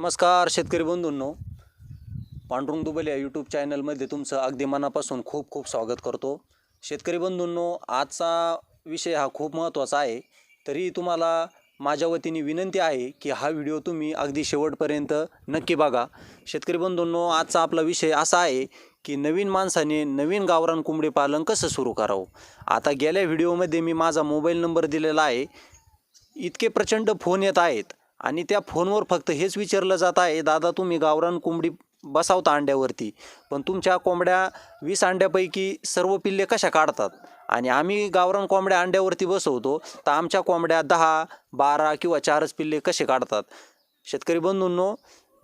नमस्कार शेतकरी बंधूंनो. पांडुरंग दुबल या यूट्यूब चॅनलमध्ये तुमचं अगदी मनापासून खूप खूप स्वागत करतो. शेतकरी बंधूंनो आजचा विषय हा खूप महत्त्वाचा आहे. तरी तुम्हाला माझ्या वतीने विनंती आहे की हा व्हिडिओ तुम्ही अगदी शेवटपर्यंत नक्की बघा. शेतकरी बंधूंनो आजचा आपला विषय असा आहे की नवीन माणसाने नवीन गावरान कोंबडी पालन कसं सुरू करावं? आता गेल्या व्हिडिओमध्ये मी माझा मोबाईल नंबर दिलेला आहे. इतके प्रचंड फोन येत आहेत. आणि त्या फोनवर फक्त हेच विचारलं जात आहे दादा तुम्ही गावरान कोंबडी बसावता अंड्यावरती पण तुमच्या कोंबड्या वीस अंड्यापैकी सर्व पिल्ले कशा काढतात? आणि आम्ही गावरान कोंबड्या अंड्यावरती बसवतो तर आमच्या कोंबड्या दहा बारा किंवा चारच पिल्ले कसे काढतात? शेतकरी बंधूंनो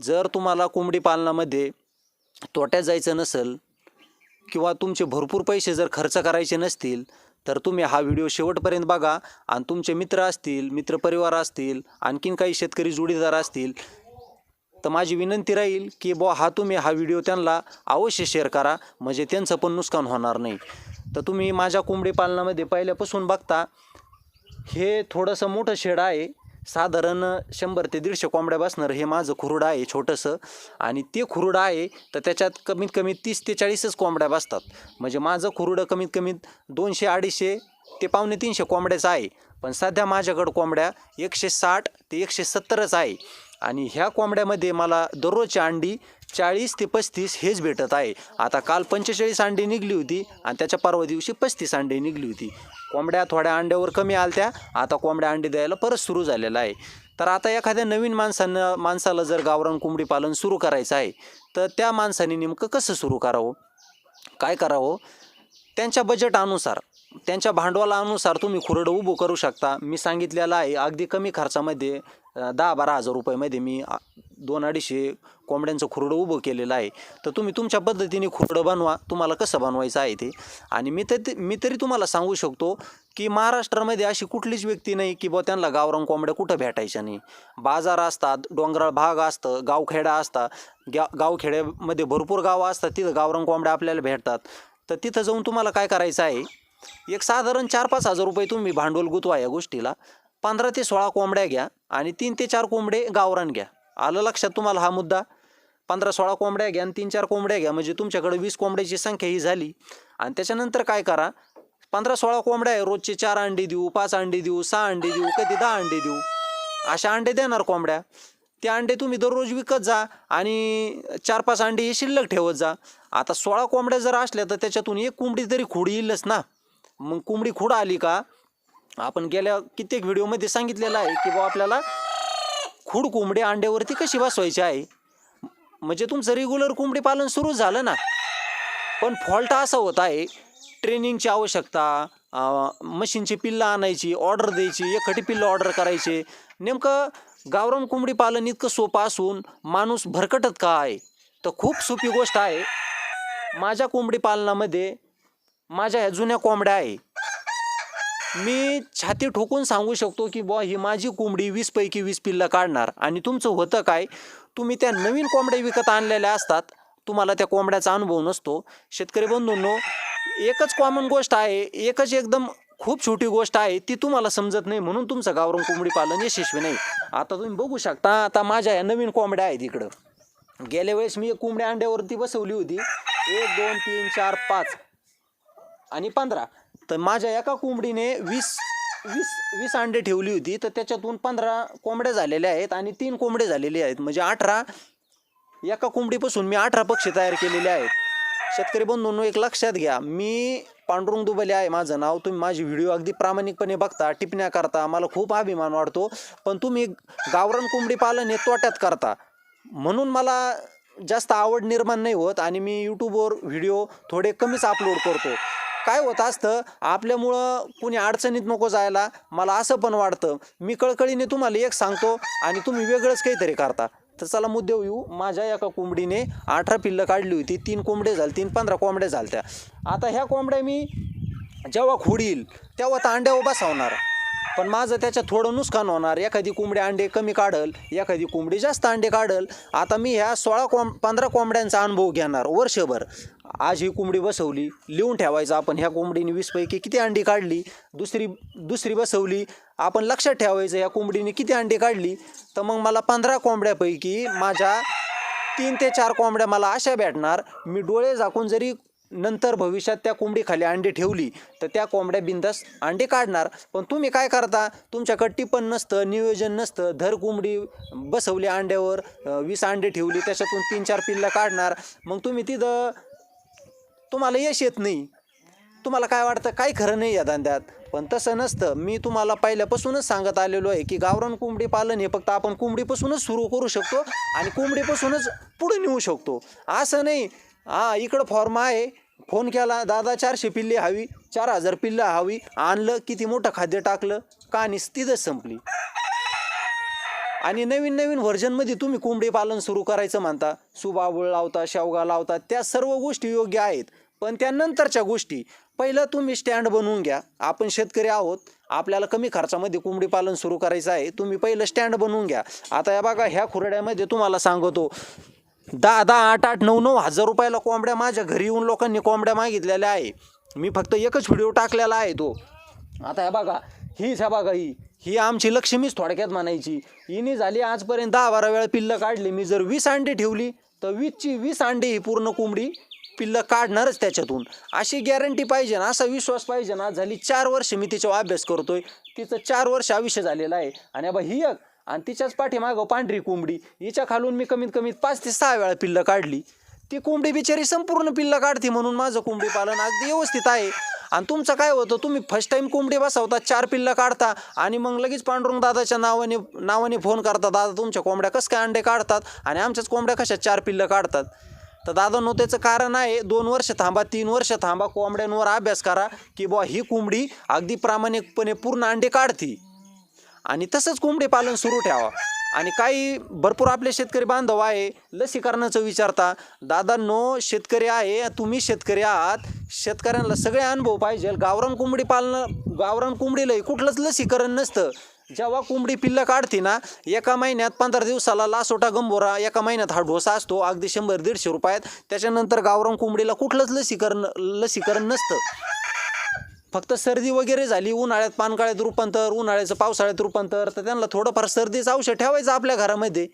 जर तुम्हाला कोंबडी पालनामध्ये तोट्यात जायचं नसेल किंवा तुमचे भरपूर पैसे जर खर्च करायचे नसतील तर तुम्ही हा व्हिडिओ शेवटपर्यंत बघा आणि तुमचे मित्र असतील मित्रपरिवार असतील आणखीन काही शेतकरी जोडीदार असतील तर माझी विनंती राहील की बुवा हा तुम्ही हा व्हिडिओ त्यांना अवश्य शेअर करा. म्हणजे त्यांचं पण नुकसान होणार नाही. तर तुम्ही माझ्या कोंबडी पालनामध्ये पहिल्यापासून बघता हे थोडंसं मोठं शेड आहे. साधारण शंभर ते दीडशे कोंबड्या बसणार हे माझं खुरुडं आहे छोटंसं. आणि ते खुरुडं आहे तर त्याच्यात कमीत कमी तीस ते चाळीसच कोंबड्या बसतात. म्हणजे माझं खुरुडं कमीत कमी दोनशे अडीचशे ते पावणे तीनशे कोंबड्याचं आहे. पण सध्या माझ्याकडं कोंबड्या एकशे साठ ते एकशे सत्तरच आहे. आणि ह्या कोंबड्यामध्ये मला दररोजची अंडी चाळीस ते पस्तीस हेच भेटत आहे. आता काल पंचेचाळीस अंडी निघली होती आणि त्याच्या परवा दिवशी पस्तीस अंडी निघली होती. कोंबड्या थोड्या अंड्यावर कमी आलत्या आता कोंबड्या अंडी द्यायला परत सुरू झालेलं आहे. तर आता एखाद्या नवीन माणसानं माणसाला जर गावरान कोंबडी पालन सुरू करायचं आहे तर त्या माणसाने नेमकं कसं सुरू करावं? काय करावं? त्यांच्या बजेटानुसार त्यांच्या भांडवलानुसार तुम्ही खुरडं उभं करू शकता. मी सांगितलेलं आहे अगदी कमी खर्चामध्ये दहा बारा हजार रुपयामध्ये मी दोन अडीचशे कोंबड्यांचं खुरडं उभं केलेलं आहे. तर तुम्ही तुमच्या पद्धतीने खुरडं बनवा तुम्हाला कसं बनवायचं आहे ते. आणि मी तर मी तरी तुम्हाला सांगू शकतो की महाराष्ट्रामध्ये अशी कुठलीच व्यक्ती नाही की बुवा त्यांना गावरान कोंबड्या कुठं भेटायच्या नाही. बाजार असतात डोंगराळ भाग असतं गावखेडा असतात गा गावखेड्यामध्ये भरपूर गावं असतात तिथं गावरान कोंबड्या आपल्याला भेटतात. तर तिथं जाऊन तुम्हाला काय करायचं आहे? एक साधारण चार पाच हजार रुपये तुम्ही भांडवल गुंतवा या गोष्टीला. पंधरा ते सोळा कोंबड्या घ्या आणि तीन ते चार कोंबडे गावरान घ्या. आलं लक्षात तुम्हाला हा मुद्दा? पंधरा सोळा कोंबड्या घ्या आणि तीन चार कोंबड्या घ्या म्हणजे तुमच्याकडे वीस कोंबड्याची संख्या ही झाली. आणि त्याच्यानंतर काय करा? पंधरा सोळा कोंबड्या आहे रोजचे चार अंडी देऊ पाच अंडी देऊ सहा अंडी देऊ कधी दहा अंडी देऊ. अशा अंडे देणार कोंबड्या. ते अंडे तुम्ही दररोज विकत जा आणि चार पाच अंडे हे शिल्लक ठेवत जा. आता सोळा कोंबड्या जर असल्या तर त्याच्यातून एक कोंबडी तरी खुड येईलच ना. मग कोंबडी खुड आली का? आपण गेल्या कित्येक व्हिडिओमध्ये सांगितलेलं आहे की बुवा आपल्याला खुड कोंबडी अंड्यावरती कशी बसवायची आहे? म्हणजे तुमचं रेग्युलर कोंबडी पालन सुरू झालं ना? पण फॉल्ट असा होत आहे ट्रेनिंगची आवश्यकता मशीनची पिल्लं आणायची ऑर्डर द्यायची एकखटी पिल्लं ऑर्डर करायचे. नेमकं गावरान कोंबडी पालन इतकं सोपं असून माणूस भरकटत का आहे? तर खूप सोपी गोष्ट आहे. माझ्या कोंबडी पालनामध्ये माझ्या ह्या जुन्या कोंबड्या आहे. मी छाती ठोकून सांगू शकतो की बुवा ही माझी कोंबडी वीस पैकी वीस पिल्लं काढणार. आणि तुमचं होतं काय? तुम्ही त्या नवीन कोंबड्या विकत आणलेल्या असतात. तुम्हाला त्या कोंबड्याचा अनुभव नसतो. शेतकरी बंधूंनो एकच कॉमन गोष्ट आहे एकच एकदम खूप छोटी गोष्ट आहे ती तुम्हाला समजत नाही म्हणून तुमचं गावरान कोंबडी पालन यशस्वी नाही. आता तुम्ही बघू शकता आता माझ्या या नवीन कोंबड्या आहेत इकडं. गेल्या वेळेस मी एक कोंबड्या अंड्यावरती बसवली होती. एक दोन तीन चार पाच. आणि पंधरा. तर माझ्या एका कोंबडीने वीस वीस वीस अंडे ठेवली होती. तर त्याच्यातून पंधरा कोंबड्या झालेल्या आहेत आणि तीन कोंबडे झालेले आहेत. म्हणजे अठरा एका कोंबडीपासून मी अठरा पक्षी तयार केलेले आहेत. शेतकरी बंधूंनो एक लक्षात घ्या. मी पांडुरंग दुबले आहे माझं नाव. तुम्ही माझी व्हिडिओ अगदी प्रामाणिकपणे बघता टिपण्या करता. मला खूप अभिमान वाटतो पण तुम्ही गावरान कोंबडी पालन हे तोट्यात करता. म्हणून मला जास्त आवड निर्माण नाही होत आणि मी यूट्यूबवर व्हिडिओ थोडे कमीच अपलोड करतो. काय होत असतं? आपल्यामुळं कुणी अडचणीत नको जायला. मला असं पण वाटतं. मी कळकळीने तुम्हाला एक सांगतो आणि तुम्ही वेगळंच काहीतरी करता. तर चला मुद्दे येऊ. माझ्या एका कोंबडीने अठरा पिल्लं काढली होती. तीन कोंबडे झाले तीन पंधरा कोंबड्या झाल्या आता ह्या कोंबड्या मी जेव्हा खुडील तेव्हा तर अंड्यावर बसवणार. पण माझं त्याच्या थोडं नुकसान होणार. एखादी कोंबडी अंडे कमी काढल एखादी कोंबडी जास्त अंडे काढल. आता मी ह्या सोळा कोंब पंधरा कोंबड्यांचा अनुभव घेणार वर्षभर. आज ही कोंबडी बसवली लिहून ठेवायचं आपण ह्या कोंबडीने वीसपैकी किती अंडी काढली दुसरी दुसरी बसवली. आपण लक्षात ठेवायचं ह्या कोंबडीने किती अंडी काढली. तर मग मला पंधरा कोंबड्यापैकी माझ्या तीन ते चार कोंबड्या मला अशा भेटणार. मी डोळे झाकून जरी नंतर भविष्यात त्या कोंबडीखाली अंडी ठेवली तर त्या कोंबड्या बिंदास अंडे काढणार. पण तुम्ही काय करता? तुमच्याकडे टिपण नसतं नियोजन नसतं. धर कोंबडी बसवली अंड्यावर वीस अंडे ठेवली त्याच्यातून तीन चार पिल्ला काढणार. मग तुम्ही तिथं तुम्हाला यश येत नाही. तुम्हाला काय वाटतं? काय खरं नाही या धंद्यात. पण तसं नसतं. मी तुम्हाला पहिल्यापासूनच सांगत आलेलो आहे की गावरान कोंबडी पालन हे फक्त आपण कोंबडीपासूनच सुरू करू शकतो आणि कोंबडीपासूनच पुढे नेऊ शकतो. असं नाही. हां इकडं फॉर्म आहे. फोन केला दादा चारशे पिल्ले हवी चार हजार पिल्लं हवी आणलं किती मोठं खाद्य टाकलं कहाणी तिथंच संपली. आणि नवीन नवीन व्हर्जनमध्ये तुम्ही कोंबडी पालन सुरू करायचं म्हणता सुबाबूळ लावता शेवगा लावता त्या सर्व गोष्टी योग्य आहेत. पण त्यानंतरच्या गोष्टी पहिलं तुम्ही स्टँड बनवून घ्या. आपण शेतकरी आहोत आपल्याला कमी खर्चामध्ये कोंबडी पालन सुरू करायचं आहे तुम्ही पहिलं स्टँड बनवून घ्या. आता या बघा ह्या खुरड्यामध्ये तुम्हाला सांगतो दहा दहा आठ आठ नऊ नऊ हजार रुपयाला कोंबड्या माझ्या घरी येऊन लोकांनी कोंबड्या मागितलेल्या आहे. मी फक्त एकच व्हिडिओ टाकलेला आहे तो. आता हे बघा हीच ह्या बघा ही. ही आमची लक्ष्मीच थोडक्यात म्हणायची. हिने झाली आजपर्यंत दहा बारा वेळा पिल्लं काढली. मी जर वीस अंडी ठेवली तर वीसची वीस अंडी ही पूर्ण कोंबडी पिल्लं काढणारच त्याच्यातून. अशी गॅरंटी पाहिजे ना असा विश्वास पाहिजे ना. झाली चार वर्ष मी तिच्यावर अभ्यास करतोय. तिचं चार वर्ष आयुष्य झालेलं आहे. आणि अबा ही एक आणि तिच्याच पाठीमागं पांढरी कोंबडी. हिच्या खालून मी कमीत कमी पाच ते सहा वेळा पिल्लं काढली. ती कोंबडी बिचारी संपूर्ण पिल्लं काढते म्हणून माझं कोंबडी पालन अगदी व्यवस्थित आहे. आणि तुमचं काय होतं तुम्ही फर्स्ट टाईम कोंबडी बसवता चार पिल्लं काढता आणि मग लगेच पांडुरंग दादाच्या नावाने नावाने फोन करता दादा तुमच्या कोंबड्या कसं काय अंडे काढतात आणि आमच्याच कोंबड्या कशा चार पिल्लं काढतात? तर दादा त्याचं कारण आहे दोन वर्ष थांबा तीन वर्ष थांबा कोंबड्यांवर अभ्यास करा की बुवा ही कोंबडी अगदी प्रामाणिकपणे पूर्ण अंडे काढती. आणि तसंच कोंबडी पालन सुरू ठेवा. आणि काही भरपूर आपले शेतकरी बांधव आहे लसीकरणाचं विचारता दादांनो शेतकरी आहे तुम्ही शेतकरी आहात. शेतकऱ्यांना सगळे अनुभव पाहिजे. गावरान कोंबडी पालन गावरान कोंबडीलाही कुठलंच लसीकरण नसतं. जेव्हा कोंबडी पिल्लं काढते ना एका महिन्यात पंधरा दिवसाला लासोटा गंभोरा एका महिन्यात हा ढोसा असतो अगदी शंभर दीडशे रुपयात. त्याच्यानंतर गावरान कोंबडीला कुठलंच लसीकरण लसीकरण नसतं. फक्त सर्दी वगैरे झाली उन्हाळ्यात पानकाळ्यात रूपांतर उन्हाळ्याचं पावसाळ्यात रूपांतर तर त्यांना थोडंफार सर्दीचं औषध ठेवायचं आपल्या घरामध्ये.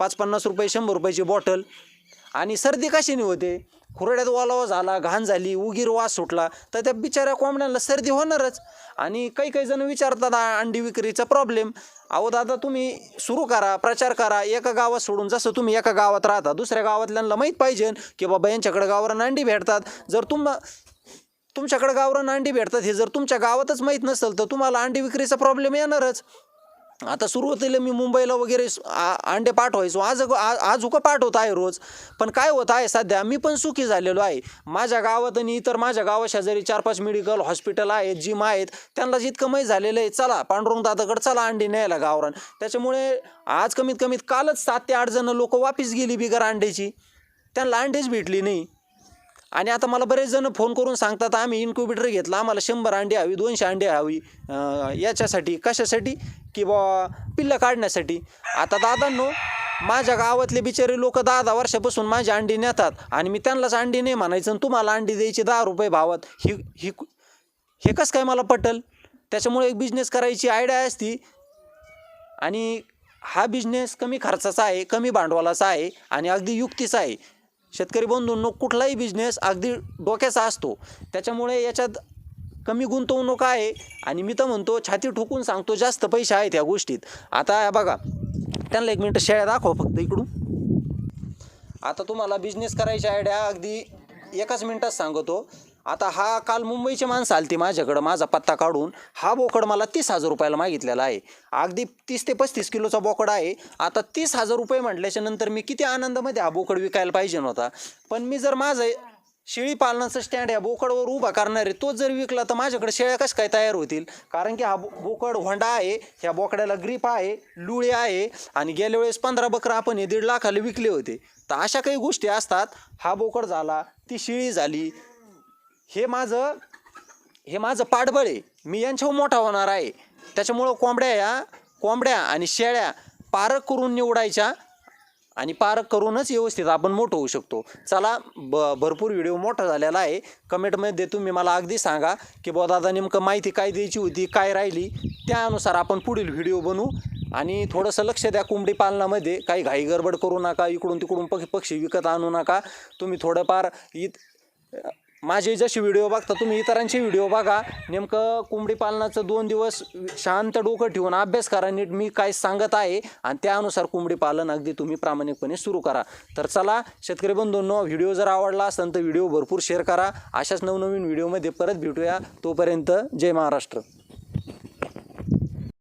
पाच पन्नास रुपये शंभर रुपयाची बॉटल. आणि सर्दी कशाने होते? खुरड्यात ओलावा झाला घाण झाली उगीर वास सुटला तर त्या बिचाऱ्या कोंबड्यांना सर्दी होणारच. आणि काही काही जण विचारतात अंडी विक्रीचा प्रॉब्लेम अहो दादा तुम्ही सुरू करा प्रचार करा एका गावात सोडून जसं तुम्ही एका गावात राहता दुसऱ्या गावातल्यांना माहीत पाहिजे की बाबा यांच्याकडे गावावर अंडी भेटतात. जर तुम तुमच्याकडे गावरान अंडी भेटतात हे जर तुमच्या गावातच माहीत नसेल तर तुम्हाला अंडी विक्रीचा प्रॉब्लेम येणारच. आता सुरुवातीला मी मुंबईला वगैरे अंडे पाठवायचो. आज आज उका पाठवत आहे रोज. पण काय होत आहे सध्या मी पण सुखी झालेलो आहे. माझ्या गावात आणि इतर माझ्या गावाशेजारी चार पाच मेडिकल हॉस्पिटल आहेत जिम आहेत. त्यांना जितकं माहीत झालेलं आहे चला पांडुरंग दादाकडे चला अंडी न्यायला गावरान. त्याच्यामुळे आज कमीत कमीत कालच सात ते आठ जण लोक वापिस गेली बिगर अंड्याची. त्यांना अंडीच भेटली नाही. आणि आता मला बरेच जण फोन करून सांगतात आम्ही इन्क्युबेटर घेतला आम्हाला शंभर अंडी हवी दोनशे अंडी हवी. याच्यासाठी कशासाठी? की बा पिल्लं काढण्यासाठी. आता दादांनो माझ्या गावातले बिचारे लोक दहा दहा वर्षापासून माझी अंडी नेतात आणि मी त्यांनाच अंडी नाही म्हणायचं आणि तुम्हाला अंडी द्यायची दहा रुपये भावात. ही ही हे कसं काय मला पटल? त्याच्यामुळे एक बिझनेस करायची आयडिया असती. आणि हा बिझनेस कमी खर्चाचा आहे कमी भांडवलाचा आहे आणि अगदी युक्तीचा आहे. शेतकरी बंधूंनो कुठलाही बिझनेस अगदी डोक्याचा असतो. त्याच्यामुळे याच्यात कमी गुंतवणूक आहे. आणि मी तर म्हणतो छाती ठोकून सांगतो जास्त पैसे आहेत या गोष्टीत. आता बघा त्यांना एक मिनटं शेळ्या दाखवा फक्त इकडून. आता तुम्हाला बिझनेस करायची आयडिया अगदी एकाच मिनटात सांगतो. आता हा काल मुंबईची माणसं आलती माझ्याकडं माझा पत्ता काढून. हा बोकड मला तीस हजार रुपयाला मागितलेला आहे. अगदी तीस ते पस्तीस किलोचा बोकड आहे. आता तीस हजार रुपये म्हटल्याच्या नंतर मी किती आनंदामध्ये हा बोकड विकायला पाहिजे नव्हता. पण मी जर माझं शेळी पालनाचं स्टँड या बोकडवर उभा करणारे तो तोच जर विकला तर माझ्याकडे शेळ्या कसं काय तयार होतील? कारण की हा बो- बोकड होंडा आहे ह्या बोकड्याला ग्रीप आहे लुळे आहे आणि गेल्या वेळेस पंधरा बकरं आपण हे दीड लाखाला विकले होते. तर अशा काही गोष्टी असतात. हा बोकड झाला ती शिळी झाली हे माझं हे माझं पाठबळ आहे. मी यांच्यावर मोठा होणार आहे. त्याच्यामुळं कोंबड्या या कोंबड्या आणि शेळ्या पारख करून निवडायच्या आणि पारक करूनच व्यवस्थित आपण मोठं होऊ शकतो. चला ब भरपूर व्हिडिओ मोठा झालेला आहे. कमेंटमध्ये तुम्ही मला अगदी सांगा की बुवा दादा नेमकं माहिती काय द्यायची होती काय राहिली? त्यानुसार आपण पुढील व्हिडिओ बनवू. आणि थोडंसं लक्ष द्या कोंबडी पालनामध्ये. काही घाई गडबड करू नका इकडून तिकडून पक्षी पक्षी विकत आणू नका. तुम्ही थोडंफार इत माझे जसे व्हिडिओ बघता तुम्ही इतरांचे व्हिडिओ बघा. नेमकं कोंबडी पालनाचं दोन दिवस शांत डोकं ठेवून अभ्यास करा नीट मी काय सांगत आहे. आणि त्यानुसार कोंबडी पालन अगदी तुम्ही प्रामाणिकपणे सुरू करा. तर चला शेतकरी बंधूंनो व्हिडिओ जर आवडला असेल तर व्हिडिओ भरपूर शेअर करा. अशाच नवनवीन व्हिडिओमध्ये परत भेटूया. तोपर्यंत जय महाराष्ट्र.